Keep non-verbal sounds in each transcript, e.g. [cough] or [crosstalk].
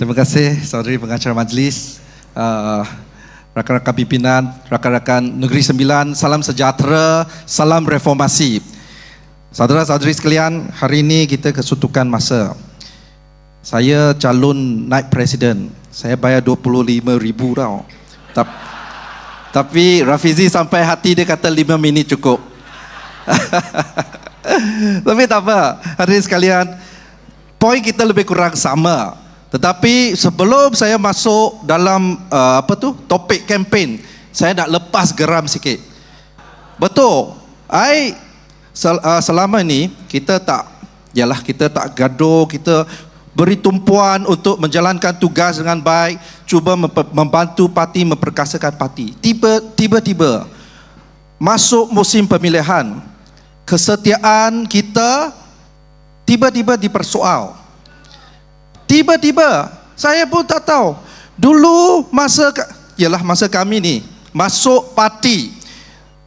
Terima kasih saudari pengacara majlis, uh, rakan-rakan pimpinan, rakan-rakan Negeri Sembilan, salam sejahtera, salam reformasi. Saudara-saudari sekalian, hari ini kita kesutukan masa. Saya calon naik presiden. Saya bayar 25 ribu tau. Tap- Tapi Rafizi sampai hati dia kata 5 minit cukup. [laughs] Tapi tak apa, hadirin sekalian, poin kita lebih kurang sama. Tetapi sebelum saya masuk dalam uh, apa tu topik kempen, saya nak lepas geram sikit. Betul. I sel, uh, selama ni kita tak yalah kita tak gaduh, kita beri tumpuan untuk menjalankan tugas dengan baik, cuba membantu parti memperkasakan parti. Tiba tiba-tiba masuk musim pemilihan, kesetiaan kita tiba-tiba dipersoal. Tiba-tiba saya pun tak tahu. Dulu masa ialah masa kami ni masuk parti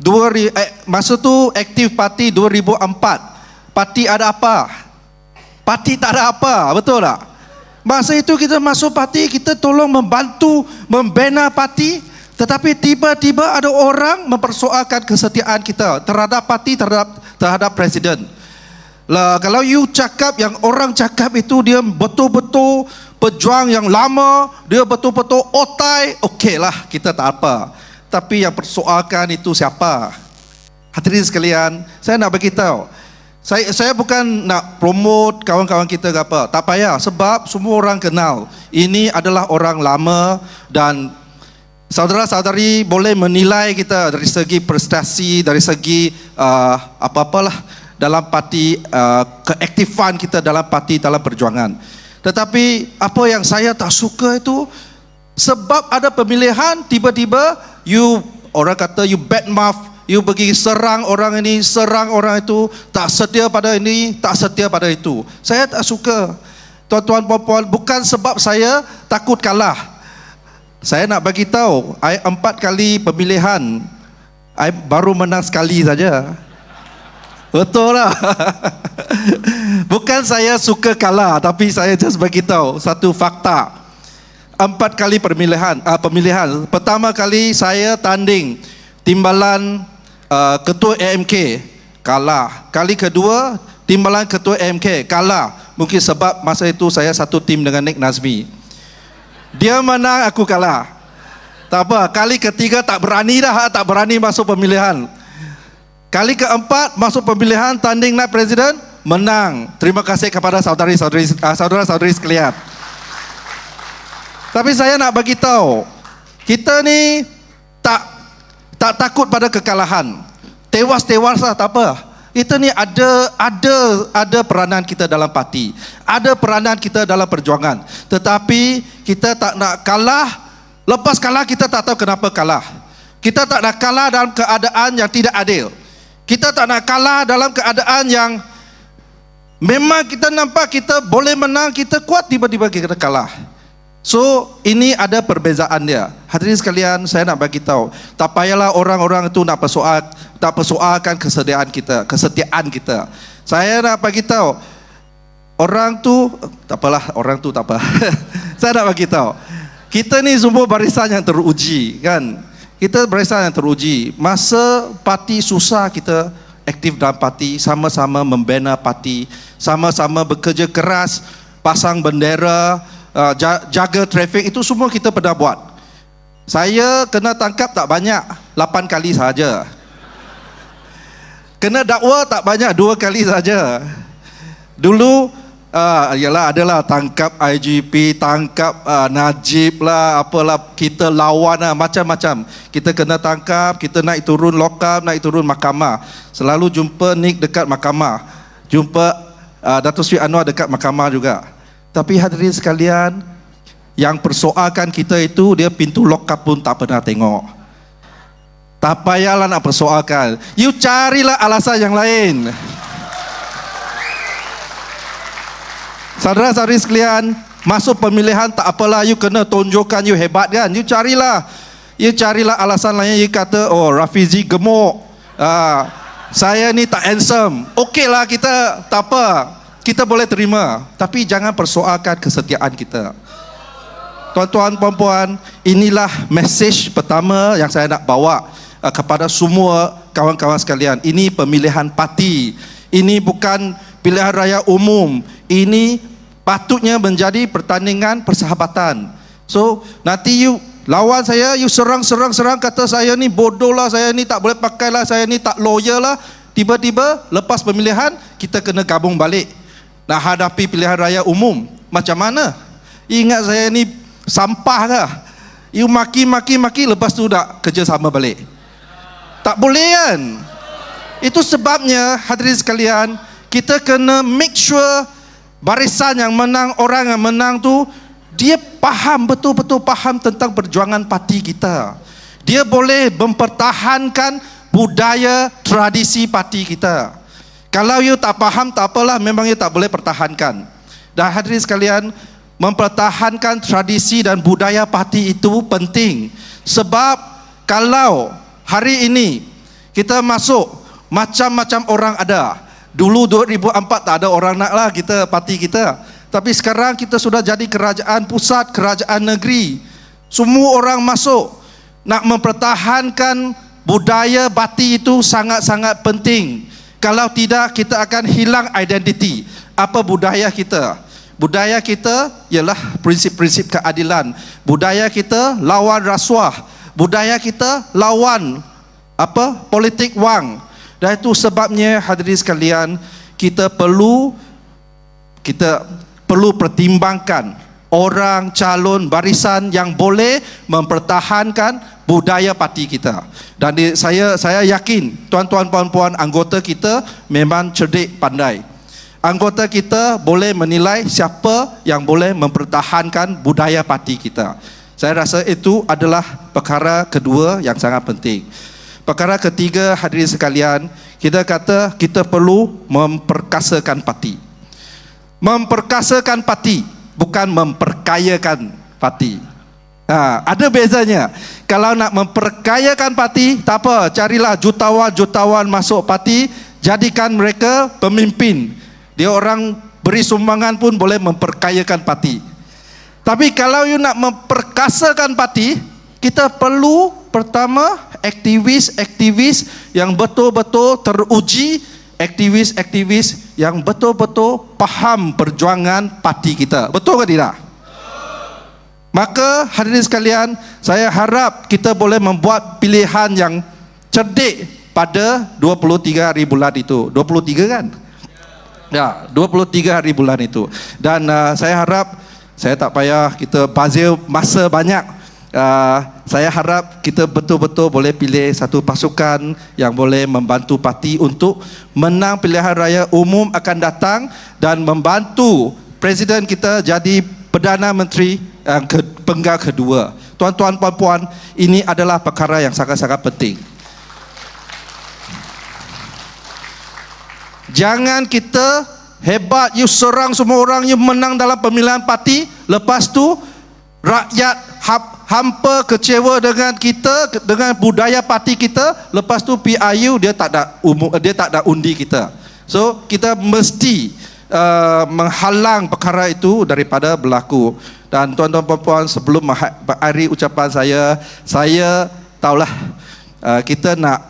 dua eh, masa tu aktif parti 2004. Parti ada apa? Parti tak ada apa, betul tak? Masa itu kita masuk parti, kita tolong membantu membina parti, tetapi tiba-tiba ada orang mempersoalkan kesetiaan kita terhadap parti terhadap terhadap presiden. Lah kalau you cakap yang orang cakap itu dia betul-betul pejuang yang lama, dia betul-betul otai, okeylah kita tak apa. Tapi yang persoalkan itu siapa? Hadirin sekalian, saya nak bagi tahu. Saya saya bukan nak promote kawan-kawan kita ke apa. Tak payah sebab semua orang kenal. Ini adalah orang lama dan saudara-saudari boleh menilai kita dari segi prestasi, dari segi uh, apa-apalah dalam parti uh, keaktifan kita dalam parti dalam perjuangan. Tetapi apa yang saya tak suka itu sebab ada pemilihan tiba-tiba you orang kata you bad mouth, you pergi serang orang ini, serang orang itu, tak setia pada ini, tak setia pada itu. Saya tak suka. Tuan-tuan puan-puan, bukan sebab saya takut kalah. Saya nak bagi tahu, I empat kali pemilihan, I baru menang sekali saja. Betul lah. [laughs] Bukan saya suka kalah, tapi saya just bagi tahu satu fakta. Empat kali pemilihan, uh, pemilihan. Pertama kali saya tanding timbalan uh, ketua AMK kalah. Kali kedua timbalan ketua AMK kalah. Mungkin sebab masa itu saya satu tim dengan Nick Nazmi. Dia menang, aku kalah. Tak apa, kali ketiga tak berani dah, tak berani masuk pemilihan. Kali keempat masuk pemilihan tanding naik presiden menang. Terima kasih kepada saudari-saudari uh, saudara-saudari sekalian. Tapi saya nak bagi tahu, kita ni tak tak takut pada kekalahan. Tewas-tewas lah tak apa. Itu ni ada ada ada peranan kita dalam parti. Ada peranan kita dalam perjuangan. Tetapi kita tak nak kalah. Lepas kalah kita tak tahu kenapa kalah. Kita tak nak kalah dalam keadaan yang tidak adil. Kita tak nak kalah dalam keadaan yang memang kita nampak kita boleh menang, kita kuat tiba-tiba kita kalah. So, ini ada perbezaan dia. Hadirin sekalian, saya nak bagi tahu, tak payahlah orang-orang itu nak persoal tak persoalkan kesediaan kita, kesetiaan kita. Saya nak bagi tahu orang tu tak apalah, orang tu tak apa. [laughs] saya nak bagi tahu. Kita ni semua barisan yang teruji, kan? Kita barisan yang teruji. Masa parti susah kita aktif dalam parti, sama-sama membina parti, sama-sama bekerja keras, pasang bendera, uh, jaga trafik, itu semua kita pernah buat. Saya kena tangkap tak banyak, 8 kali saja. Kena dakwa tak banyak, dua kali saja. Dulu uh, yalah adalah tangkap IGP, tangkap uh, Najib lah, apalah kita lawan lah, macam-macam. Kita kena tangkap, kita naik turun lokal, naik turun mahkamah. Selalu jumpa Nick dekat mahkamah. Jumpa uh, Datuk Sri Anwar dekat mahkamah juga. Tapi hadirin sekalian, yang persoalkan kita itu dia pintu lokap pun tak pernah tengok. Tak payahlah nak persoalkan. You carilah alasan yang lain. Saudara-saudari sekalian, masuk pemilihan tak apalah you kena tunjukkan you hebat kan. You carilah. You carilah alasan lain you kata oh Rafizi gemuk. Ah, saya ni tak handsome. Okeylah kita tak apa. Kita boleh terima, tapi jangan persoalkan kesetiaan kita. tuan-tuan puan-puan, inilah mesej pertama yang saya nak bawa uh, kepada semua kawan-kawan sekalian. Ini pemilihan parti. Ini bukan pilihan raya umum. Ini patutnya menjadi pertandingan persahabatan. So, nanti you lawan saya, you serang-serang-serang kata saya ni bodoh lah, saya ni tak boleh pakai lah, saya ni tak lawyer lah. Tiba-tiba lepas pemilihan, kita kena gabung balik. Nak hadapi pilihan raya umum. Macam mana? Ingat saya ni sampah kah? You maki-maki-maki lepas tu dah kerja sama balik. Tak boleh kan? Itu sebabnya hadirin sekalian, kita kena make sure barisan yang menang, orang yang menang tu dia faham betul-betul faham tentang perjuangan parti kita. Dia boleh mempertahankan budaya tradisi parti kita. Kalau you tak faham tak apalah memang you tak boleh pertahankan. Dan hadirin sekalian, mempertahankan tradisi dan budaya parti itu penting sebab kalau hari ini kita masuk macam-macam orang ada dulu 2004 tak ada orang nak lah kita parti kita tapi sekarang kita sudah jadi kerajaan pusat kerajaan negeri semua orang masuk nak mempertahankan budaya parti itu sangat-sangat penting kalau tidak kita akan hilang identiti apa budaya kita Budaya kita ialah prinsip-prinsip keadilan. Budaya kita lawan rasuah. Budaya kita lawan apa? Politik wang. Dan itu sebabnya hadirin sekalian, kita perlu kita perlu pertimbangkan orang calon barisan yang boleh mempertahankan budaya parti kita. Dan di, saya saya yakin tuan-tuan puan-puan anggota kita memang cerdik pandai anggota kita boleh menilai siapa yang boleh mempertahankan budaya parti kita. Saya rasa itu adalah perkara kedua yang sangat penting. Perkara ketiga hadirin sekalian, kita kata kita perlu memperkasakan parti. Memperkasakan parti bukan memperkayakan parti. Ha, ada bezanya. Kalau nak memperkayakan parti, tak apa, carilah jutawan-jutawan masuk parti, jadikan mereka pemimpin. Dia orang beri sumbangan pun boleh memperkayakan parti. Tapi kalau you nak memperkasakan parti, kita perlu pertama aktivis-aktivis yang betul-betul teruji, aktivis-aktivis yang betul-betul faham perjuangan parti kita. Betul ke tidak? Maka hadirin sekalian, saya harap kita boleh membuat pilihan yang cerdik pada 23 hari bulan itu. 23 kan? Ya, 23 hari bulan itu. Dan uh, saya harap saya tak payah kita bazir masa banyak. Uh, saya harap kita betul-betul boleh pilih satu pasukan yang boleh membantu parti untuk menang pilihan raya umum akan datang dan membantu presiden kita jadi perdana menteri yang ke, penggal kedua. Tuan-tuan puan-puan, ini adalah perkara yang sangat-sangat penting. Jangan kita hebat you serang semua orang you menang dalam pemilihan parti lepas tu rakyat hampa kecewa dengan kita dengan budaya parti kita lepas tu PIU dia tak ada umum dia tak ada undi kita so kita mesti uh, menghalang perkara itu daripada berlaku dan tuan-tuan puan-puan sebelum hari ucapan saya saya tahulah uh, kita nak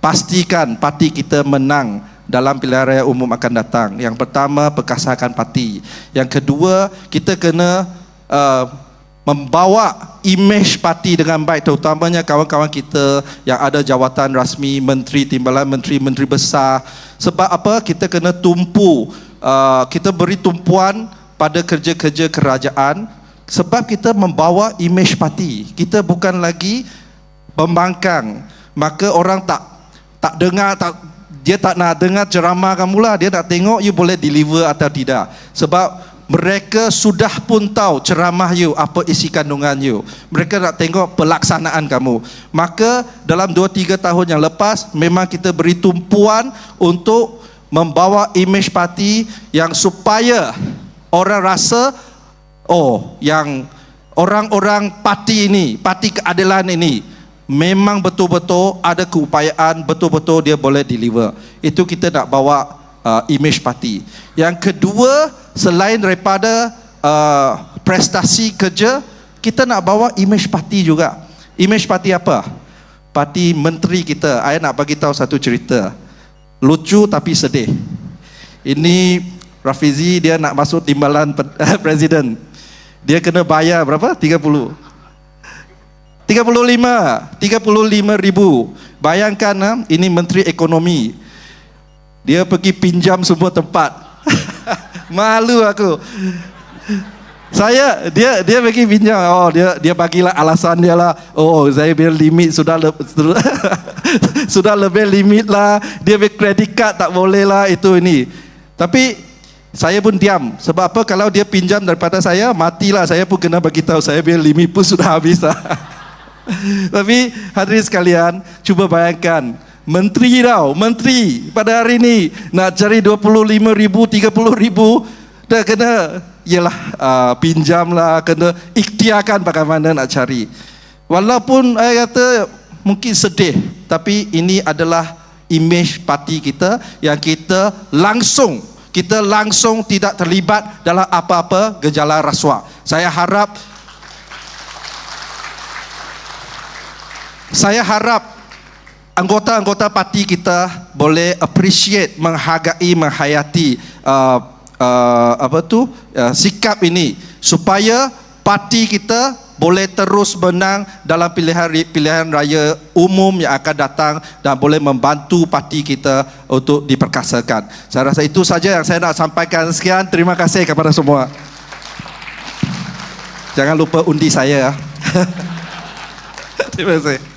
pastikan parti kita menang dalam pilihan raya umum akan datang. Yang pertama, perkasakan parti. Yang kedua, kita kena uh, membawa imej parti dengan baik terutamanya kawan-kawan kita yang ada jawatan rasmi, menteri, timbalan menteri, menteri besar. Sebab apa? Kita kena tumpu, uh, kita beri tumpuan pada kerja-kerja kerajaan sebab kita membawa imej parti. Kita bukan lagi pembangkang. Maka orang tak tak dengar tak dia tak nak dengar ceramah kamu lah dia nak tengok you boleh deliver atau tidak sebab mereka sudah pun tahu ceramah you apa isi kandungan you. Mereka nak tengok pelaksanaan kamu. Maka dalam 2-3 tahun yang lepas memang kita beri tumpuan untuk membawa image parti yang supaya orang rasa oh yang orang-orang parti ini parti keadilan ini memang betul-betul ada keupayaan betul-betul dia boleh deliver. Itu kita nak bawa uh, image parti yang kedua selain daripada uh, prestasi kerja kita nak bawa image parti juga. Image parti apa? Parti menteri kita. Saya nak bagi tahu satu cerita. Lucu tapi sedih. Ini Rafizi dia nak masuk timbalan [laughs] presiden. Dia kena bayar berapa? 30. 35. 35 ribu. Bayangkan ha? ini menteri ekonomi. Dia pergi pinjam semua tempat. [laughs] Malu aku. Saya dia dia bagi pinjam. Oh dia dia bagilah alasan dia lah. Oh saya biar limit sudah le, [laughs] sudah lebih limit lah. Dia bagi kredit card tak boleh lah itu ini. Tapi saya pun diam. Sebab apa kalau dia pinjam daripada saya matilah. Saya pun kena bagi tahu saya biar limit pun sudah habis lah. [laughs] Tapi hadirin sekalian, cuba bayangkan Menteri tau, menteri pada hari ini nak cari 25 ribu, 30 ribu, dah kena, ialah uh, pinjam lah, kena ikhtiarkan bagaimana nak cari. Walaupun saya kata mungkin sedih, tapi ini adalah image parti kita yang kita langsung, kita langsung tidak terlibat dalam apa-apa gejala rasuah. Saya harap saya harap anggota-anggota parti kita boleh appreciate, menghargai, menghayati uh, uh, apa tu uh, sikap ini supaya parti kita boleh terus menang dalam pilihan pilihan raya umum yang akan datang dan boleh membantu parti kita untuk diperkasakan. Saya rasa itu saja yang saya nak sampaikan. Sekian, terima kasih kepada semua. Jangan lupa undi saya. [laughs] terima kasih.